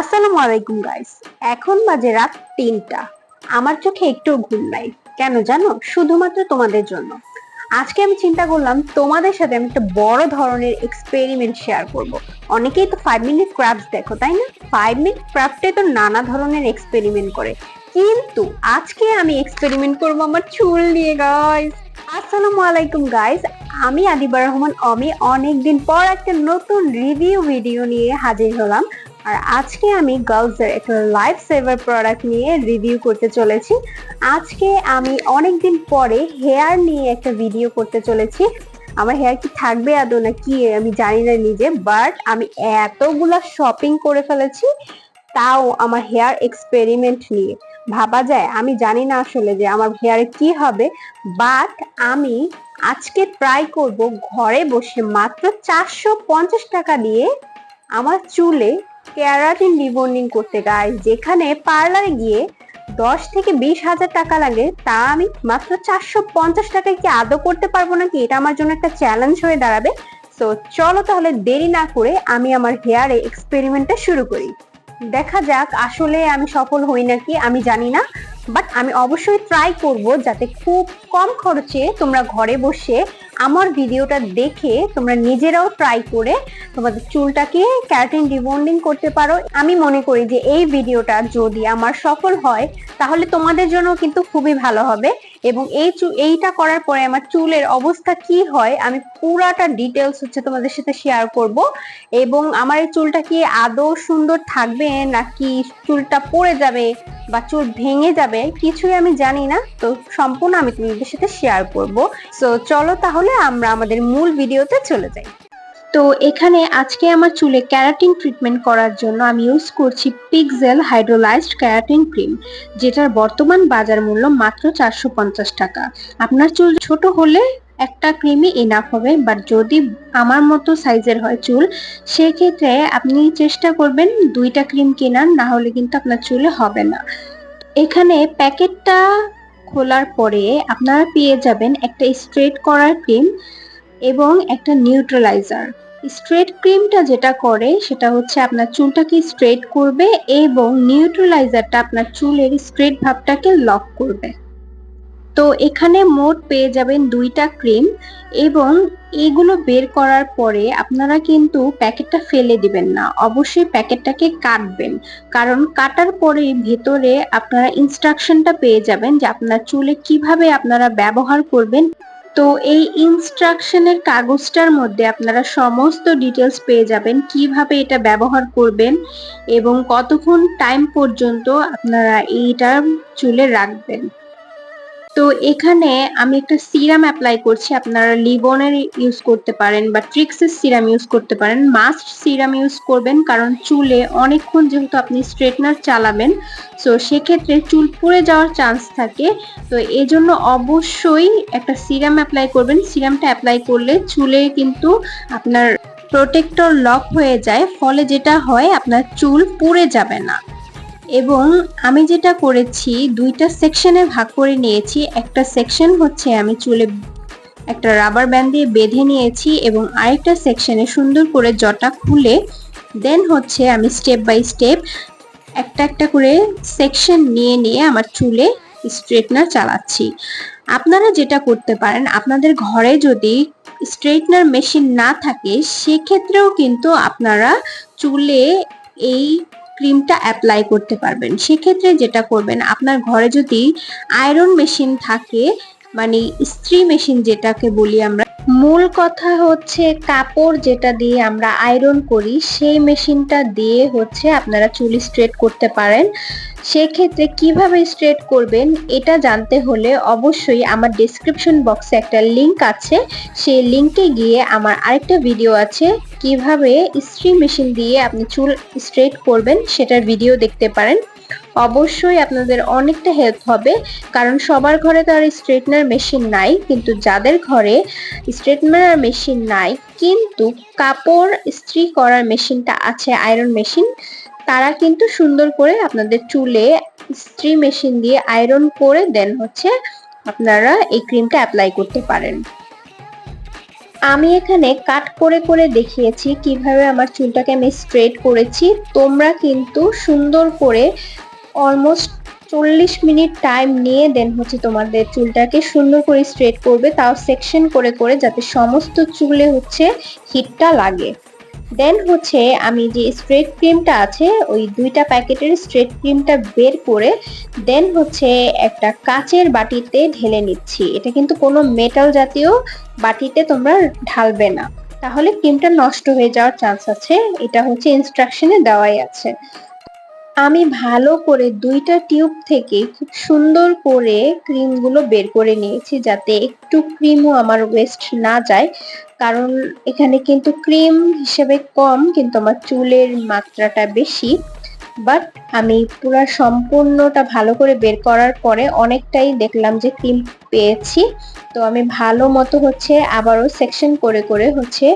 আসসালামু আলাইকুম গাইস এখন বাজে রাত তিনটা। আমার চোখে একটু ঘুম নাই। কেন জানো? শুধুমাত্র তোমাদের জন্য। আজকে আমি চিন্তা করলাম, তোমাদের সাথে আমি একটা বড় ধরনের এক্সপেরিমেন্ট শেয়ার করব। অনেকেই তো ফাইভ মিনিট ক্রাফট দেখো, তাই না? ফাইভ মিনিট ক্রাফটে তো নানা ধরনের এক্সপেরিমেন্ট করে। কিন্তু আজকে আমি এক্সপেরিমেন্ট করব আমার চুল নিয়ে গাইস আসসালামু আলাইকুম গাইস আমি আদিবার রহমান অমি অনেকদিন পর একটা নতুন রিভিউ ভিডিও নিয়ে হাজির হলাম। আর আজকে আমি গার্লসের একটা লাইফ সেভার প্রোডাক্ট নিয়ে রিভিউ করতে চলেছি। আজকে আমি অনেকদিন পরে হেয়ার নিয়ে একটা ভিডিও করতে চলেছি। আমার হেয়ার কি থাকবে আদৌ না কি আমি জানি না নিজে বাট আমি এতগুলা শপিং করে ফেলেছি, তাও আমার হেয়ার এক্সপেরিমেন্ট নিয়ে। ভাবা যায়, আমি জানি না আসলে যে আমার হেয়ারে কি হবে বাট আমি আজকে ট্রাই করব ঘরে বসে মাত্র চারশো পঞ্চাশ টাকা দিয়ে আমার চুলে কেরাটিন রিবন্ডিং করতে গাই, যেখানে পার্লারে গিয়ে দশ থেকে বিশ হাজার টাকা লাগে, তা আমি মাত্র চারশো পঞ্চাশ টাকায় কি আদৌ করতে পারব নাকি? এটা আমার জন্য একটা চ্যালেঞ্জ হয়ে দাঁড়াবে। তো চলো তাহলে দেরি না করে আমি আমার হেয়ারে এক্সপেরিমেন্টটা শুরু করি। দেখা যাক আসলে আমি সফল হই নাকি, আমি জানি না। বাট আমি অবশ্যই ট্রাই করব যাতে খুব কম খরচে তোমরা ঘরে বসে আমার ভিডিওটা দেখে তোমরা নিজেরাও ট্রাই করে তোমাদের চুলটাকে ক্যারাটিন রিবন্ডিং করতে পারো। আমি মনে করি যে এই ভিডিওটা যদি আমার সফল হয়, তাহলে তোমাদের জন্য কিন্তু খুবই ভালো হবে এবং এই চু- এইটা করার পরে আমার চুলের অবস্থা কি হয়, আমি পুরাটা ডিটেলস হচ্ছে তোমাদের সাথে শেয়ার করব এবং আমার এই চুলটা কি আদৌ সুন্দর থাকবে নাকি চুলটা পড়ে যাবে বা চুল ভেঙে যাবে কিছুই আমি জানি না। তো সম্পূর্ণ আমি তোমাদের সাথে শেয়ার করব। সো চলো তাহলে আমরা আমাদের মূল ভিডিওতে চলে যাই। তো এখানে আজকে আমার চুলে ক্যারাটিন ট্রিটমেন্ট করার জন্য আমি ইউজ করছি পিকজেল হাইড্রোলাইজড ক্যারাটিন ক্রিম যেটার বর্তমান বাজার মূল্য মাত্র চারশো পঞ্চাশ টাকা। আপনার চুল ছোট হলে একটা ক্রিমই এনাফ হবে বাট যদি আমার মতো সাইজের হয় চুল, সেক্ষেত্রে আপনি চেষ্টা করবেন দুইটা ক্রিম কেনার, না হলে কিন্তু আপনার চুলে হবে না। এখানে প্যাকেটটা খোলার পরে আপনারা পেয়ে যাবেন একটা স্ট্রেট করার ক্রিম এবং একটা নিউট্রালাইজার। স্ট্রেট ক্রিমটা যেটা করে, সেটা হচ্ছে আপনার চুলটাকে স্ট্রেট করবে এবং নিউট্রালাইজারটা আপনার চুলের স্ট্রেট ভাবটাকে লক করবে। তো এখানে মোট পেয়ে যাবেন দুইটা ক্রিম এবং এগুলো বের করার পরে আপনারা কিন্তু প্যাকেটটা ফেলে দিবেন না। অবশ্যই প্যাকেটটাকে কাটবেন। কারণ কাটার পরে ভেতরে আপনারা ইনস্ট্রাকশনটা পেয়ে যাবেন যে আপনার চুলে কীভাবে আপনারা ব্যবহার করবেন। তো এই ইনস্ট্রাকশনের কাগজটার মধ্যে আপনারা সমস্ত ডিটেলস পেয়ে যাবেন, কীভাবে এটা ব্যবহার করবেন এবং কতক্ষণ টাইম পর্যন্ত আপনারা এইটা চুলে রাখবেন। তো এখানে আমি একটা সিরাম অ্যাপ্লাই করছি, আপনারা লিবনের ইউজ করতে পারেন বা ট্রিক্সের সিরাম ইউজ করতে পারেন। মাস্ট সিরাম ইউজ করবেন কারণ চুলে অনেকক্ষণ যেহেতু আপনি স্ট্রেটনার চালাবেন সো সেক্ষেত্রে চুল পুড়ে যাওয়ার চান্স থাকে। তো এজন্য অবশ্যই একটা সিরাম অ্যাপ্লাই করবেন। সিরামটা অ্যাপ্লাই করলে চুলে কিন্তু আপনার প্রোটেক্টর লক হয়ে যায়, ফলে যেটা হয়, আপনার চুল পুড়ে যাবে না। এবং আমি যেটা করেছি, দুইটা সেকশনে ভাগ করে নিয়েছি। একটা সেকশন হচ্ছে আমি চুলে একটা রাবার ব্যান্ড দিয়ে বেঁধে নিয়েছি এবং আরেকটা সেকশনে সুন্দর করে জটা খুলে, দেন হচ্ছে আমি স্টেপ বাই স্টেপ একটা একটা করে সেকশন নিয়ে নিয়ে আমার চুলে স্ট্রেটনার চালাচ্ছি। আপনারা যেটা করতে পারেন, আপনাদের ঘরে যদি স্ট্রেটনার মেশিন না থাকে, সেক্ষেত্রেও কিন্তু আপনারা চুলে এই ক্রিমটা অ্যাপ্লাই করতে পারবেন। সেক্ষেত্রে যেটা করবেন, আপনার ঘরে যদি আয়রন মেশিন থাকে মানে ইস্ত্রি মেশিন যেটাকে বলি আমরা, মূল কথা হচ্ছে কাপড় যেটা দিয়ে আমরা আয়রন করি, সেই মেশিনটা দিয়ে হচ্ছে আপনারা চুল স্ট্রেট করতে পারেন। সেক্ষেত্রে কীভাবে স্ট্রেট করবেন, এটা জানতে হলে অবশ্যই আমার ডেসক্রিপশন বক্সে একটা লিংক আছে। সেই লিংকে গিয়ে আমার আরেকটা ভিডিও আছে, কীভাবে ইস্ত্রি মেশিন দিয়ে আপনি চুল স্ট্রেট করবেন, সেটার ভিডিও দেখতে পারেন। অবশ্যই আপনাদের অনেকটা হেল্প হবে, কারণ সবার ঘরে তো আর স্ট্রেটনার মেশিন নাই, কিন্তু যাদের ঘরে স্ট্রেটনার মেশিন নাই, কিন্তু কাপড় ইস্ত্রি করার মেশিনটা আছে আয়রন মেশিন তারা কিন্তু সুন্দর করে আপনাদের চুলে ইস্ত্রি মেশিন দিয়ে আয়রন করে দেন হচ্ছে আপনারা এই ক্রিমটা অ্যাপ্লাই করতে পারেন। আমি এখানে কাট করে করে দেখিয়েছি কীভাবে আমার চুলটাকে আমি স্ট্রেট করেছি। তোমরা কিন্তু সুন্দর করে অলমোস্ট চল্লিশ মিনিট টাইম নিয়ে দেন হচ্ছে তোমাদের চুলটাকে সুন্দর করে স্ট্রেট করবে, তাও সেকশন করে করে যাতে সমস্ত চুলে হচ্ছে হিটটা লাগে। দেন হচ্ছে আমি যে স্ট্রেট ক্রিমটা আছে, ওই দুইটা প্যাকেটের স্ট্রেট ক্রিমটা বের করে দেন হচ্ছে একটা কাচের বাটিতে ঢেলে নিচ্ছি। এটা কিন্তু কোনো মেটাল জাতীয় বাটিতে তোমরা ঢালবে না। তাহলে ক্রিমটা নষ্ট হয়ে যাওয়ার চান্স আছে। এটা হচ্ছে ইনস্ট্রাকশনে দেওয়াই আছে। আমি ভালো করে দুইটা টিউব থেকে খুব সুন্দর করে ক্রিমগুলো বের করে নিয়েছি যাতে একটু ক্রিমও আমার ওয়েস্ট না যায়। কারণ এখানে কিন্তু ক্রিম হিসেবে কম, কিন্তু আমার চুলের মাত্রাটা বেশি। বাট আমি পুরো সম্পূর্ণটা ভালো করে বের করার পরে অনেকটাই দেখলাম যে ক্রিম পেয়েছি। তো আমি ভালো মতো হচ্ছে আবারও সেকশন করে করে হচ্ছে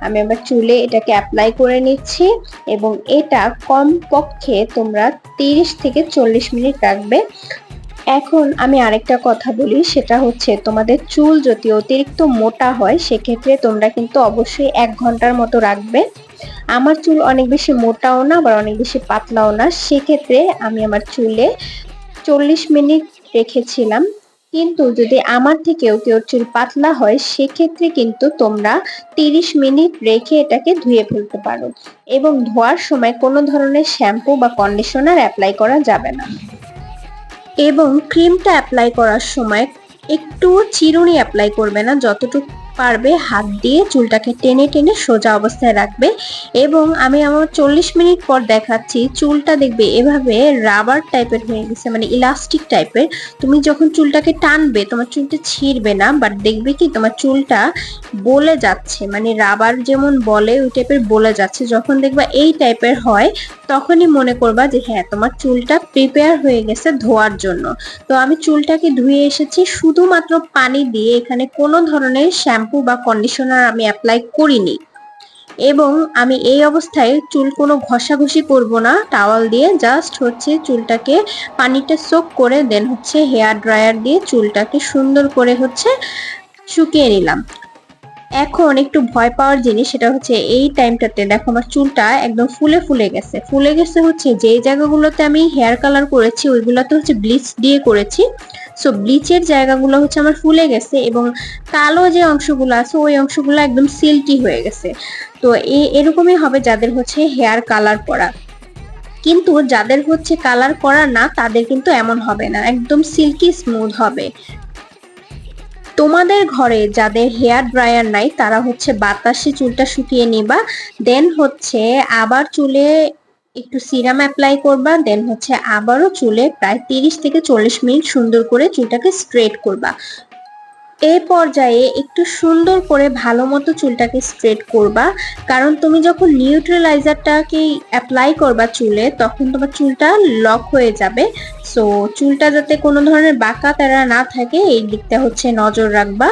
আমি আমার চুলে এটাকে অ্যাপ্লাই করে নিচ্ছি এবং এটা কম পক্ষে তোমরা তিরিশ থেকে চল্লিশ মিনিট রাখবে। এখন আমি আরেকটা কথা বলি, সেটা হচ্ছে তোমাদের চুল যদি অতিরিক্ত মোটা হয়, সেক্ষেত্রে তোমরা কিন্তু অবশ্যই এক ঘণ্টার মতো রাখবে। আমার চুল অনেক বেশি মোটাও না, আবার অনেক বেশি পাতলাও না। সেক্ষেত্রে আমি আমার চুলে চল্লিশ মিনিট রেখেছিলাম। কিন্তু যদি আমার থেকেও কেউ চুল পাতলা হয়, সেক্ষেত্রে কিন্তু তোমরা তিরিশ মিনিট রেখে এটাকে ধুয়ে ফেলতে পারো। এবং ধোয়ার সময় কোনো ধরনের শ্যাম্পু বা কন্ডিশনার অ্যাপ্লাই করা যাবে না। এবং ক্রিমটা অ্যাপ্লাই করার সময় একটু চিরুনি অ্যাপ্লাই করবে না, যতটুকু পারবে হাত দিয়ে চুলটাকে টেনে টেনে সোজা অবস্থায় রাখবে এবং আমি আমার চল্লিশ মিনিট পর দেখাচ্ছি, চুলটা দেখবে এভাবে রাবার টাইপের হয়ে গেছে মানে ইলাস্টিক টাইপের। তুমি যখন চুলটাকে টানবে, তোমার চুলটা ছিঁড়বে না বাট দেখবে কি তোমার চুলটা বলে যাচ্ছে মানে রাবার যেমন বলে, ওই টাইপের বলে যাচ্ছে। যখন দেখবা এই টাইপের হয়, তখনই মনে করবা যে হ্যাঁ তোমার চুলটা প্রিপেয়ার হয়ে গেছে ধোয়ার জন্য। তো আমি চুলটাকে ধুয়ে এসেছি, শুধুমাত্র পানি দিয়ে এখানে কোনো ধরনের শ্যাম্পু বা কন্ডিশনার আমি অ্যাপ্লাই করিনি। এবং আমি এই অবস্থায় চুল কোনো ঘষাঘষি করব না টাওয়াল দিয়ে জাস্ট হচ্ছে চুলটাকে পানিটা সোক করে দেন হচ্ছে হেয়ার ড্রায়ার দিয়ে চুলটাকে সুন্দর করে হচ্ছে শুকিয়ে নিলাম। এখন একটু ভয় পাওয়ার জিনিস সেটা হচ্ছে এই টাইমটাতে দেখো আমার চুলটা একদম ফুলে ফুলে গেছে। ফুলে গেছে হচ্ছে যে জায়গাগুলোতে আমি হেয়ার কালার করেছি, ওইগুলোতে হচ্ছে ব্লিচ দিয়ে করেছি। সো ব্লিচের জায়গাগুলো হচ্ছে আমার ফুলে গেছে এবং কালো যে অংশগুলো আছে, ওই অংশগুলো একদম সিল্কি হয়ে গেছে। তো এরকমই হবে যাদের হচ্ছে হেয়ার কালার করা। কিন্তু যাদের হচ্ছে কালার করা না, তাদের কিন্তু এমন হবে না। একদম সিল্কি স্মুথ হবে। তোমাদের ঘরে যাদের হেয়ার ড্রায়ার নাই, তারা হচ্ছে বাতাসে চুলটা শুকিয়ে নিবা দেন হচ্ছে আবার চুলে একটু সিরাম অ্যাপ্লাই করবা দেন হচ্ছে আবারও চুলে প্রায় তিরিশ থেকে চল্লিশ মিনিট সুন্দর করে চুলটাকে স্ট্রেট করবা। এই পর্যায়ে একটু সুন্দর করে ভালো মতো চুলটাকে স্ট্রেট করবা, কারণ তুমি যখন নিউট্রালাইজারটাকে অ্যাপ্লাই করবা চুলে, তখন তোমার চুলটা লক হয়ে যাবে। সো চুলটা যাতে কোনো ধরনের বাঁকা তারা না থাকে, এই দিকটা হচ্ছে নজর রাখবা।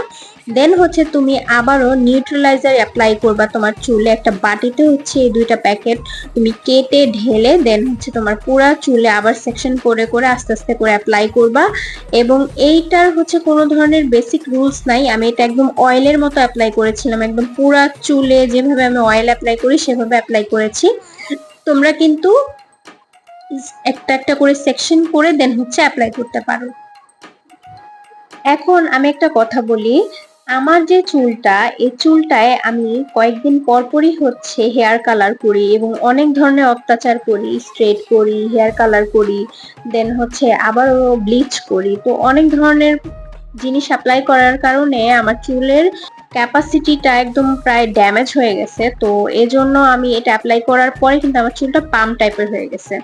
দেন হচ্ছে তুমি আবারও নিউট্রালাইজার অ্যাপ্লাই করবা তোমার চুলে। একটা বাটিতে হচ্ছে এই দুইটা প্যাকেট তুমি কেটে ঢেলে দেন হচ্ছে তোমার পুরা চুলে আবার সেকশন করে করে আস্তে আস্তে করে অ্যাপ্লাই করবা। এবং এইটার হচ্ছে কোনো ধরনের বেসিক রুলস নাই। আমি এটা একদম অয়েলের মতো অ্যাপ্লাই করেছিলাম। একদম পুরা চুলে যেভাবে আমি অয়েল অ্যাপ্লাই করি, সেভাবে অ্যাপ্লাই করেছি। তোমরা কিন্তু একটা একটা করে সেকশন করে দেন হচ্ছে অ্যাপ্লাই করতে পারো। এখন আমি একটা কথা বলি। আমার যে চুলটা এই চুলটায় আমি কয়েকদিন পরপরই হচ্ছে হেয়ার কালার করি এবং অনেক ধরনের অত্যাচার করি স্ট্রেট করি হেয়ার কালার করি দেন হচ্ছে আবারও ব্লিচ করি। তো অনেক ধরনের জিনিস অ্যাপ্লাই করার কারণে আমার চুলের ক্যাপাসিটিটা একদম প্রায় ড্যামেজ হয়ে গেছে। তো এজন্য আমি এটা অ্যাপ্লাই করার পরে কিন্তু আমার চুলটা পাম টাইপের হয়ে গেছে।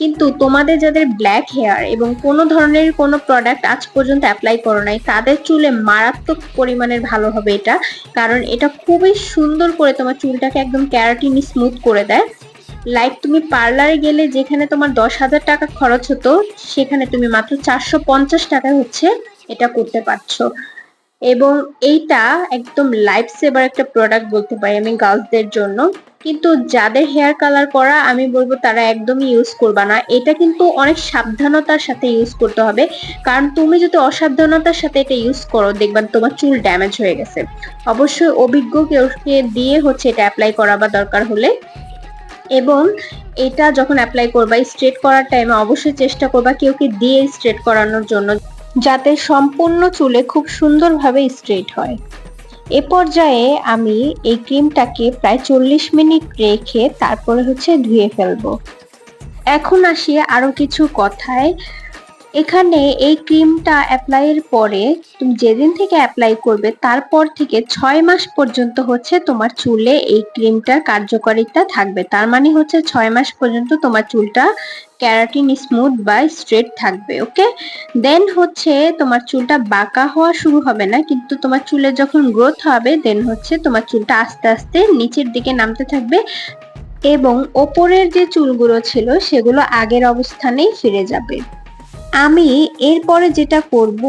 কিন্তু তোমাদের যাদের ব্ল্যাক হেয়ার এবং কোনো ধরনের কোনো প্রোডাক্ট আজ পর্যন্ত অ্যাপ্লাই করো নাই, তাদের চুলে মারাত্মক পরিমাণের ভালো হবে এটা। কারণ এটা খুবই সুন্দর করে তোমার চুলটাকে একদম ক্যারাটিনি স্মুথ করে দেয়। লাইক তুমি পার্লারে গেলে যেখানে তোমার দশ হাজার টাকা খরচ হতো, সেখানে তুমি মাত্র চারশো পঞ্চাশ টাকায় হচ্ছে এটা করতে পারছ। এবং এইটা একদম লাইফ সেভার একটা প্রোডাক্ট বলতে পারি আমি গার্লসদের জন্য। কিন্তু যাদের হেয়ার কালার করা আমি বলব তারা একদমই ইউজ করবা না। এটা কিন্তু অনেক সাবধানতার সাথে ইউজ করতে হবে। কারণ তুমি যদি অসাবধানতার সাথে এটা ইউজ করো দেখবেন তোমার চুল ড্যামেজ হয়ে গেছে। অবশ্যই অভিজ্ঞ কেউকে দিয়ে হচ্ছে এটা অ্যাপ্লাই করাবা দরকার হলে। এবং এটা যখন অ্যাপ্লাই করবা স্ট্রেট করার টাইমে অবশ্যই চেষ্টা করবা কেউকে দিয়ে স্ট্রেট করানোর জন্য। যাতে সম্পূর্ণ চুলে খুব সুন্দরভাবে স্ট্রেট হয়। এ পর্যায়ে আমি এই ক্রিমটাকে প্রায় চল্লিশ মিনিট রেখে তারপরে হচ্ছে ধুয়ে ফেলব। এখন আসি আরও কিছু কথায় এখানে এই ক্রিমটা অ্যাপ্লাইয়ের পরে তুমি যেদিন থেকে অ্যাপ্লাই করবে, তারপর থেকে ছয় মাস পর্যন্ত হচ্ছে তোমার চুলে এই ক্রিমটার কার্যকারিতা থাকবে। তার মানে হচ্ছে ছয় মাস পর্যন্ত তোমার চুলটা ক্যারাটিন স্মুথ বা স্ট্রেট থাকবে ওকে দেন হচ্ছে তোমার চুলটা বাঁকা হওয়া শুরু হবে না, কিন্তু তোমার চুলে যখন গ্রোথ হবে দেন হচ্ছে তোমার চুলটা আস্তে আস্তে নিচের দিকে নামতে থাকবে এবং ওপরের যে চুলগুলো ছিল, সেগুলো আগের অবস্থানেই ফিরে যাবে। আমি এরপরে যেটা করব,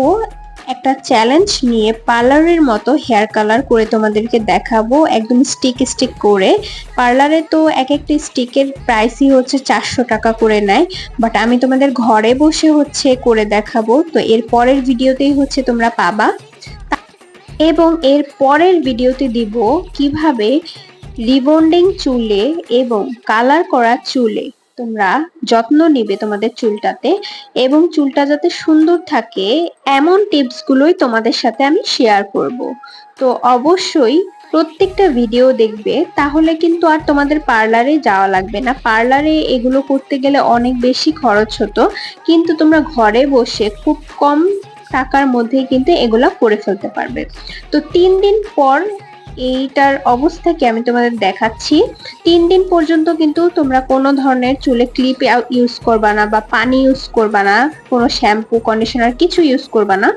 একটা চ্যালেঞ্জ নিয়ে পার্লারের মতো হেয়ার কালার করে তোমাদেরকে দেখাবো, একদম স্টিক স্টিক করে। পার্লারে তো এক একটা স্টিকের প্রাইসই হচ্ছে চারশো টাকা করে নেয় বাট আমি তোমাদের ঘরে বসে হচ্ছে করে দেখাবো। তো এর পরের ভিডিওতেই হচ্ছে তোমরা পাবা। এবং এর পরের ভিডিওতে দিব কীভাবে রিবন্ডিং চুলে এবং কালার করা চুলে। তোমরা যত্ন নিবে তোমাদের চুলটাতে এবং চুলটা যাতে সুন্দর থাকে, এমন টিপস গুলোই তোমাদের সাথে আমি শেয়ার করব। তো অবশ্যই প্রত্যেকটা ভিডিও দেখবে, তাহলে কিন্তু আর তোমাদের পার্লারে যাওয়া লাগবে না। পার্লারে এগুলো করতে গেলে অনেক বেশি খরচ হতো, কিন্তু তোমরা ঘরে বসে খুব কম টাকার মধ্যেই কিন্তু এগুলো করে ফেলতে পারবে। তো তিন দিন পর এইটার অবস্থাকে আমি তোমাদের দেখাচ্ছি। তিন দিন পর্যন্ত কিন্তু তোমরা কোনো ধরনের চুলে ক্লিপ ইউজ করবা না বা পানি ইউজ করবা না, কোনো শ্যাম্পু কন্ডিশনার কিছু ইউজ করবা না।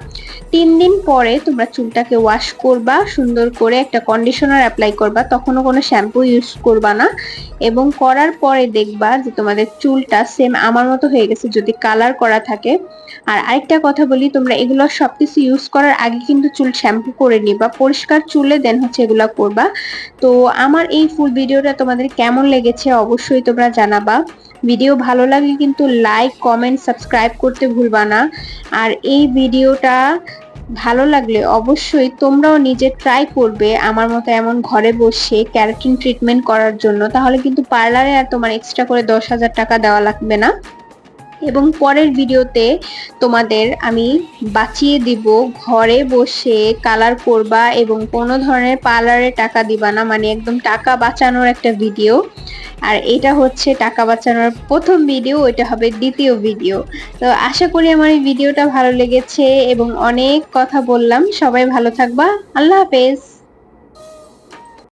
তিন দিন পরে তোমরা চুলটাকে ওয়াশ করবা, সুন্দর করে একটা কন্ডিশনার অ্যাপ্লাই করবা, তখনও কোনো শ্যাম্পু ইউজ করবা না। এবং করার পরে দেখবা যে তোমাদের চুলটা সেম আমার মতো হয়ে গেছে, যদি কালার করা থাকে। আর আরেকটা কথা বলি, তোমরা এগুলো সবকিছু ইউজ করার আগে কিন্তু চুল শ্যাম্পু করে নিবা। পরিষ্কার চুলে দেন হচ্ছে এগুলা করবা। তো আমার এই ফুল ভিডিওটা তোমাদের কেমন লেগেছে অবশ্যই তোমরা জানাবা। ভিডিও ভালো লাগলে কিন্তু লাইক কমেন্ট সাবস্ক্রাইব করতে ভুলবা না। আর এই ভিডিওটা ভালো লাগলে অবশ্যই তোমরাও নিজে ট্রাই করবে আমার মতো এমন ঘরে বসে ক্যারাটিন ট্রিটমেন্ট করার জন্য। তাহলে কিন্তু পার্লারে আর তোমার এক্সট্রা করে দশ হাজার টাকা দেওয়া লাগবে না। এবং পরের ভিডিওতে তোমাদের আমি বাঁচিয়ে দিব ঘরে বসে কালার করবা এবং কোনো ধরনের পার্লারে টাকা দিবা না মানে একদম টাকা বাঁচানোর একটা ভিডিও। আর এটা হচ্ছে টাকা বাঁচানোর প্রথম ভিডিও এটা হবে দ্বিতীয় ভিডিও। তো আশা করি আমার এই ভিডিওটা ভালো লেগেছে এবং অনেক কথা বললাম। সবাই ভালো থাকবা। আল্লাহ হাফেজ।